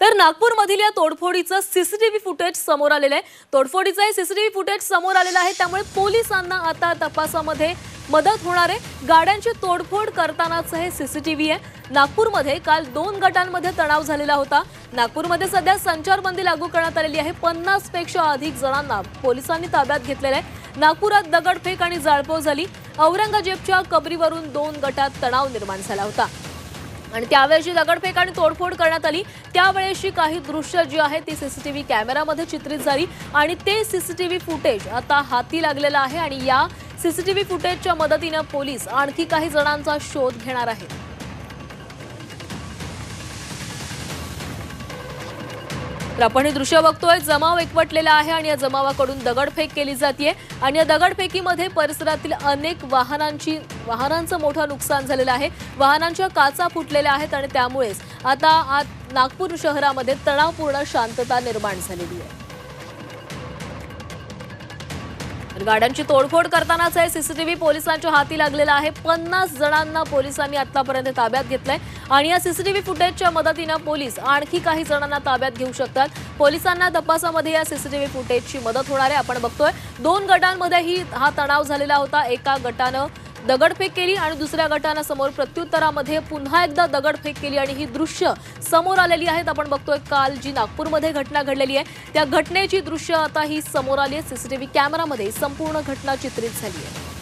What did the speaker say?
तर नागपूरमधील या तोडफोडीचं सीसीटीव्ही फुटेज समोर आलेलं आहे. तोडफोडीचं हे सीसीटीव्ही फुटेज समोर आलेलं आहे. त्यामुळे पोलिसांना आता तपासामध्ये मदत होणार आहे. गाड्यांची तोडफोड करतानाचं हे सीसीटीव्ही आहे. नागपूरमध्ये काल दोन गटांमध्ये तणाव झालेला होता. नागपूरमध्ये सध्या संचारबंदी लागू करण्यात आलेली आहे. पन्नासपेक्षा अधिक जणांना पोलिसांनी ताब्यात घेतलेलं आहे. नागपुरात दगडफेक आणि जाळपोळ झाली. औरंगजेबच्या कबरीवरून दोन गटात तणाव निर्माण झाला होता. आणि त्यावेळेची दगडफेक आणि तोडफोड करण्यात आली त्यावेळेची काही दृश्य जी आहे ती सीसीटीव्ही कॅमेरामध्ये चित्रित झाली. आणि ते सीसीटीव्ही फुटेज आता हाती लागलेलं आहे आणि या सीसीटीव्ही फुटेजच्या मदतीनं पोलीस आणखी काही जणांचा शोध घेणार आहेत. तर आपण हे दृश्य बघतोय जमाव एकवटलेला आहे आणि या जमावाकडून दगडफेक केली जाते आणि या दगडफेकीमध्ये परिसरातील अनेक वाहनांची वाहनांचं मोठं नुकसान झालेलं आहे. वाहनांच्या काचा फुटलेल्या आहेत आणि त्यामुळेच आता आज नागपूर शहरामध्ये तणावपूर्ण शांतता निर्माण झालेली आहे. गाड्यांची तोडफोड करतानाच हे सीसीटीव्ही पोलिसांच्या हाती लागलेला आहे. पन्नास जणांना पोलिसांनी आतापर्यंत ताब्यात घेतलंय. आणि या सीसीटीव्ही फुटेजच्या मदतीनं पोलीस आणखी काही जणांना ताब्यात घेऊ शकतात. पोलिसांना तपासामध्ये या सीसीटीव्ही फुटेजची मदत होणार आहे. आपण बघतोय दोन गटांमध्येही हा तणाव झालेला होता. एका गटानं दगडफेक केली आणि दुसऱ्या गटानं समोर प्रत्युत्तरामध्ये पुन्हा एकदा दगडफेक केली आणि ही दृश्य समोर आलेली आहेत आपण बघतोय काल जी नागपूरमध्ये घटना घडलेली आहे त्या घटनेची दृश्य आता ही समोर आली आहे. सीसीटीव्ही कॅमेरामध्ये संपूर्ण घटना चित्रित झाली आहे.